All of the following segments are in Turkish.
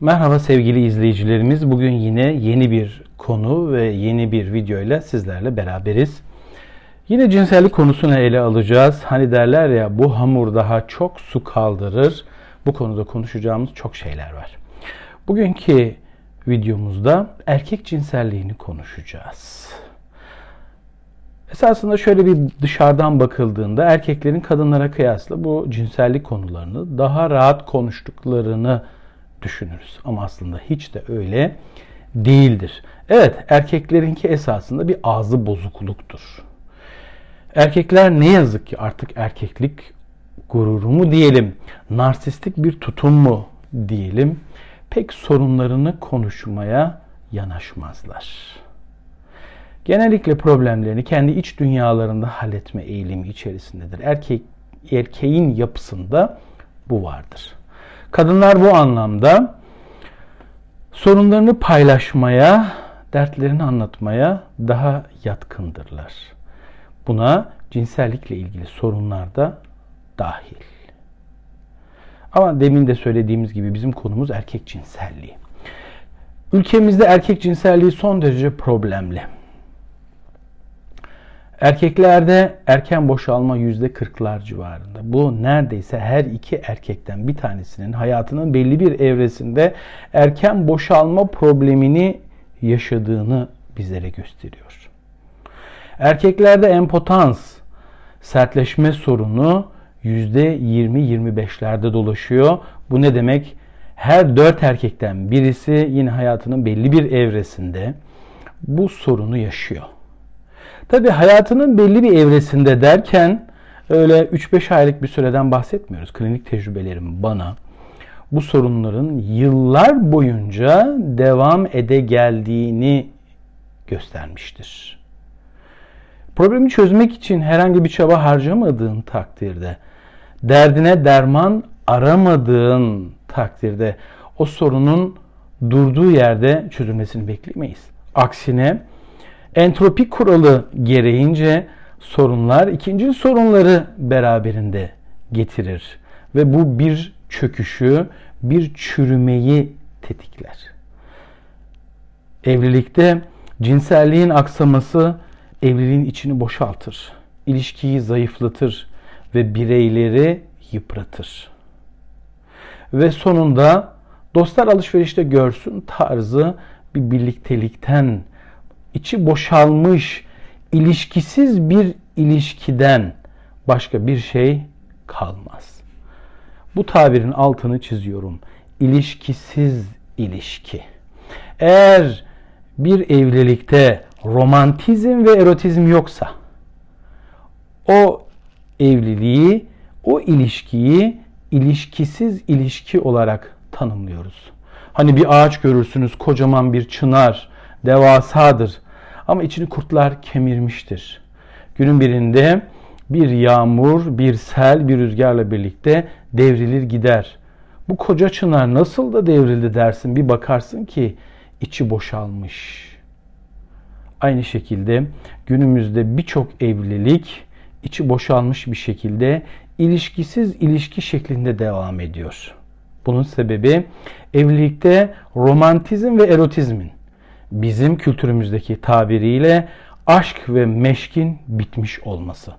Merhaba sevgili izleyicilerimiz. Bugün yine yeni bir konu ve yeni bir video ile sizlerle beraberiz. Yine cinsellik konusunu ele alacağız. Hani derler ya bu hamur daha çok su kaldırır. Bu konuda konuşacağımız çok şeyler var. Bugünkü videomuzda erkek cinselliğini konuşacağız. Esasında şöyle bir dışarıdan bakıldığında erkeklerin kadınlara kıyasla bu cinsellik konularını daha rahat konuştuklarını düşünürüz. Ama aslında hiç de öyle değildir. Evet erkeklerinki esasında bir ağzı bozukluktur. Erkekler ne yazık ki artık erkeklik gururu mu diyelim, narsistik bir tutum mu diyelim, pek sorunlarını konuşmaya yanaşmazlar. Genellikle problemlerini kendi iç dünyalarında halletme eğilimi içerisindedir. Erkek erkeğin yapısında bu vardır. Kadınlar bu anlamda sorunlarını paylaşmaya, dertlerini anlatmaya daha yatkındırlar. Buna cinsellikle ilgili sorunlar da dahil. Ama demin de söylediğimiz gibi bizim konumuz erkek cinselliği. Ülkemizde erkek cinselliği son derece problemli. Erkeklerde erken boşalma yüzde kırklar civarında. Bu neredeyse her iki erkekten bir tanesinin hayatının belli bir evresinde erken boşalma problemini yaşadığını bizlere gösteriyor. Erkeklerde empotans, sertleşme sorunu yüzde 20-25'lerde dolaşıyor. Bu ne demek? Her dört erkekten birisi yine hayatının belli bir evresinde bu sorunu yaşıyor. Tabi hayatının belli bir evresinde derken öyle 3-5 aylık bir süreden bahsetmiyoruz. Klinik tecrübelerim bana bu sorunların yıllar boyunca devam ede geldiğini göstermiştir. Problemi çözmek için herhangi bir çaba harcamadığın takdirde, derdine derman aramadığın takdirde o sorunun durduğu yerde çözülmesini beklemeyiz. Aksine entropik kuralı gereğince sorunlar ikinci sorunları beraberinde getirir ve bu bir çöküşü, bir çürümeyi tetikler. Evlilikte cinselliğin aksaması evliliğin içini boşaltır, ilişkiyi zayıflatır ve bireyleri yıpratır. Ve sonunda dostlar alışverişte görsün tarzı bir birliktelikten içi boşalmış, ilişkisiz bir ilişkiden başka bir şey kalmaz. Bu tabirin altını çiziyorum. İlişkisiz ilişki. Eğer bir evlilikte romantizm ve erotizm yoksa o evliliği, o ilişkiyi ilişkisiz ilişki olarak tanımlıyoruz. Hani bir ağaç görürsünüz, kocaman bir çınar, devasadır. Ama içini kurtlar kemirmiştir. Günün birinde bir yağmur, bir sel, bir rüzgarla birlikte devrilir gider. Bu koca çınar nasıl da devrildi dersin bir bakarsın ki içi boşalmış. Aynı şekilde günümüzde birçok evlilik içi boşalmış bir şekilde ilişkisiz ilişki şeklinde devam ediyor. Bunun sebebi evlilikte romantizm ve erotizmin bizim kültürümüzdeki tabiriyle aşk ve meşkin bitmiş olması.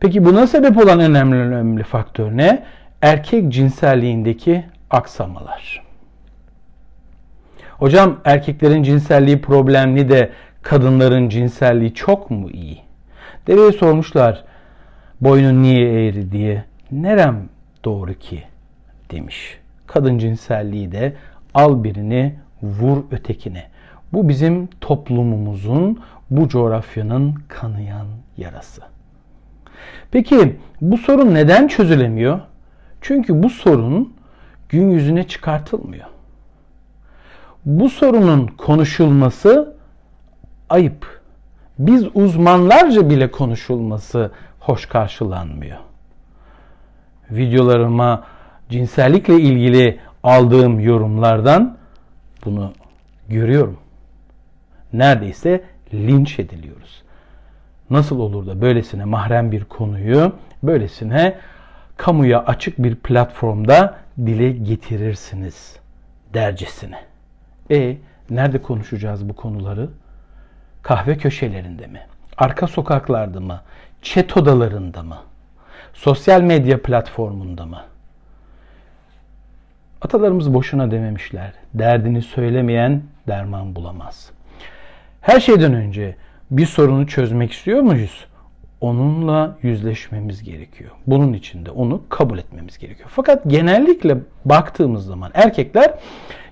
Peki buna sebep olan önemli önemli faktör ne? Erkek cinselliğindeki aksamalar. Hocam erkeklerin cinselliği problemli de kadınların cinselliği çok mu iyi? Deveye sormuşlar boynun niye eğri diye. Nerem doğru ki demiş. Kadın cinselliği de al birini vur ötekine. Bu bizim toplumumuzun, bu coğrafyanın kanayan yarası. Peki bu sorun neden çözülemiyor? Çünkü bu sorun gün yüzüne çıkartılmıyor. Bu sorunun konuşulması ayıp. Biz uzmanlarca bile konuşulması hoş karşılanmıyor. Videolarıma cinsellikle ilgili aldığım yorumlardan bunu görüyorum neredeyse linç ediliyoruz. Nasıl olur da böylesine mahrem bir konuyu böylesine kamuya açık bir platformda dile getirirsiniz dercesine. E nerede konuşacağız bu konuları? Kahve köşelerinde mi? Arka sokaklarda mı? Chat odalarında mı? Sosyal medya platformunda mı? Atalarımız boşuna dememişler. Derdini söylemeyen derman bulamaz. Her şeyden önce bir sorunu çözmek istiyor muyuz? Onunla yüzleşmemiz gerekiyor. Bunun için de onu kabul etmemiz gerekiyor. Fakat genellikle baktığımız zaman erkekler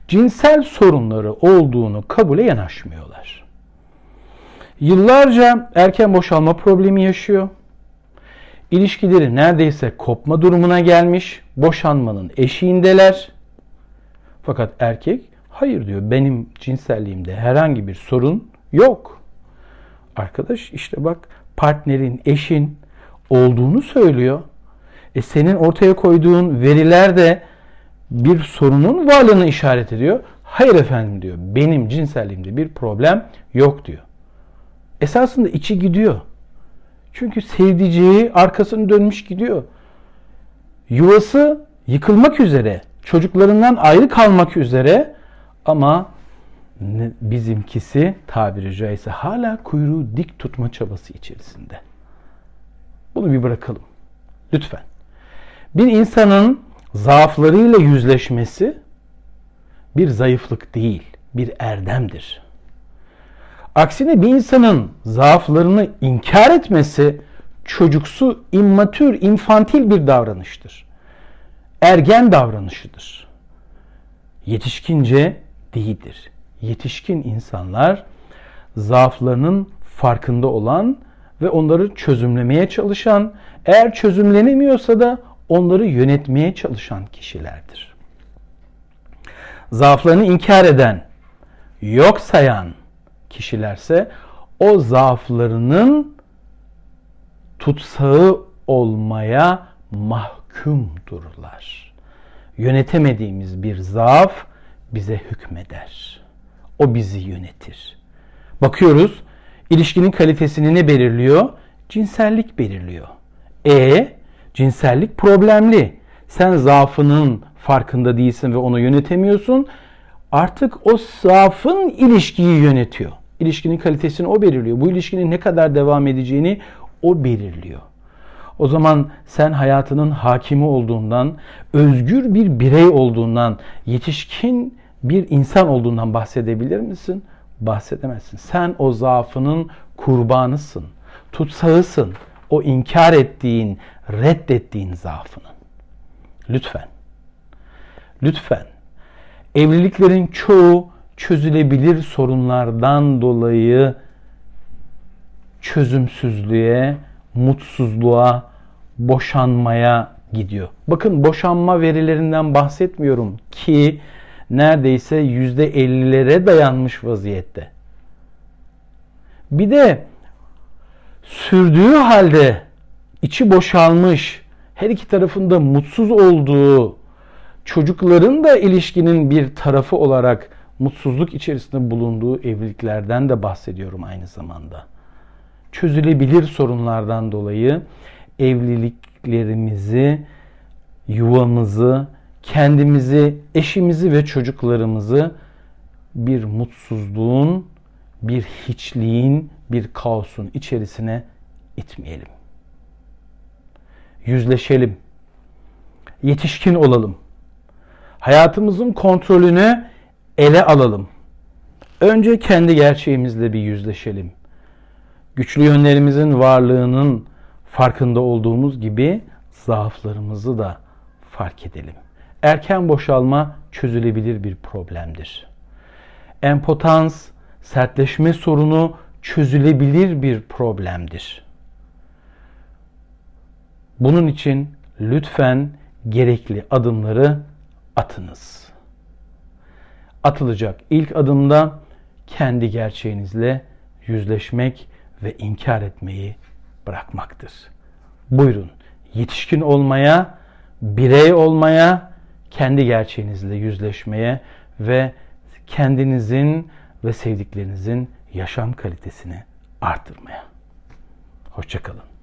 cinsel sorunları olduğunu kabule yanaşmıyorlar. Yıllarca erken boşalma problemi yaşıyor. İlişkileri neredeyse kopma durumuna gelmiş. Boşanmanın eşiğindeler. Fakat erkek hayır diyor benim cinselliğimde herhangi bir sorun yok. Arkadaş işte bak partnerin, eşin olduğunu söylüyor. E senin ortaya koyduğun veriler de bir sorunun varlığını işaret ediyor. Hayır efendim diyor. Benim cinselliğimde bir problem yok diyor. Esasında içi gidiyor. Çünkü sevdiceği arkasını dönmüş gidiyor. Yuvası yıkılmak üzere, çocuklarından ayrı kalmak üzere ama bizimkisi tabiri caizse hala kuyruğu dik tutma çabası içerisinde. Bunu bir bırakalım. Lütfen. Bir insanın zaaflarıyla yüzleşmesi bir zayıflık değil, bir erdemdir. Aksine bir insanın zaaflarını inkar etmesi çocuksu, immatür, infantil bir davranıştır. Ergen davranışıdır. Yetişkince değildir. Yetişkin insanlar zaaflarının farkında olan ve onları çözümlemeye çalışan, eğer çözümlenemiyorsa da onları yönetmeye çalışan kişilerdir. Zaaflarını inkar eden, yok sayan kişilerse o zaaflarının tutsağı olmaya mahkumdurlar. Yönetemediğimiz bir zaaf bize hükmeder. O bizi yönetir. Bakıyoruz, ilişkinin kalitesini ne belirliyor? Cinsellik belirliyor. E cinsellik problemli. Sen zaafının farkında değilsin ve onu yönetemiyorsun. Artık o zaafın ilişkiyi yönetiyor. İlişkinin kalitesini o belirliyor. Bu ilişkinin ne kadar devam edeceğini o belirliyor. O zaman sen hayatının hakimi olduğundan, özgür bir birey olduğundan, yetişkin bir insan olduğundan bahsedebilir misin? Bahsedemezsin. Sen o zaafının kurbanısın, tutsağısın. O inkar ettiğin, reddettiğin zaafının. Lütfen. Lütfen. Evliliklerin çoğu çözülebilir sorunlardan dolayı çözümsüzlüğe, mutsuzluğa, boşanmaya gidiyor. Bakın boşanma verilerinden bahsetmiyorum ki neredeyse yüzde 50'lere dayanmış vaziyette. Bir de sürdüğü halde içi boşalmış, her iki tarafında mutsuz olduğu, çocukların da ilişkinin bir tarafı olarak mutsuzluk içerisinde bulunduğu evliliklerden de bahsediyorum aynı zamanda. Çözülebilir sorunlardan dolayı evliliklerimizi, yuvamızı, kendimizi, eşimizi ve çocuklarımızı bir mutsuzluğun, bir hiçliğin, bir kaosun içerisine itmeyelim. Yüzleşelim. Yetişkin olalım. Hayatımızın kontrolünü ele alalım. Önce kendi gerçeğimizle bir yüzleşelim. Güçlü yönlerimizin varlığının farkında olduğumuz gibi zaaflarımızı da fark edelim. Erken boşalma çözülebilir bir problemdir. Empotans, sertleşme sorunu çözülebilir bir problemdir. Bunun için lütfen gerekli adımları atınız. Atılacak ilk adımda kendi gerçeğinizle yüzleşmek ve inkar etmeyi bırakmaktır. Buyurun yetişkin olmaya, birey olmaya, kendi gerçeğinizle yüzleşmeye ve kendinizin ve sevdiklerinizin yaşam kalitesini artırmaya. Hoşçakalın.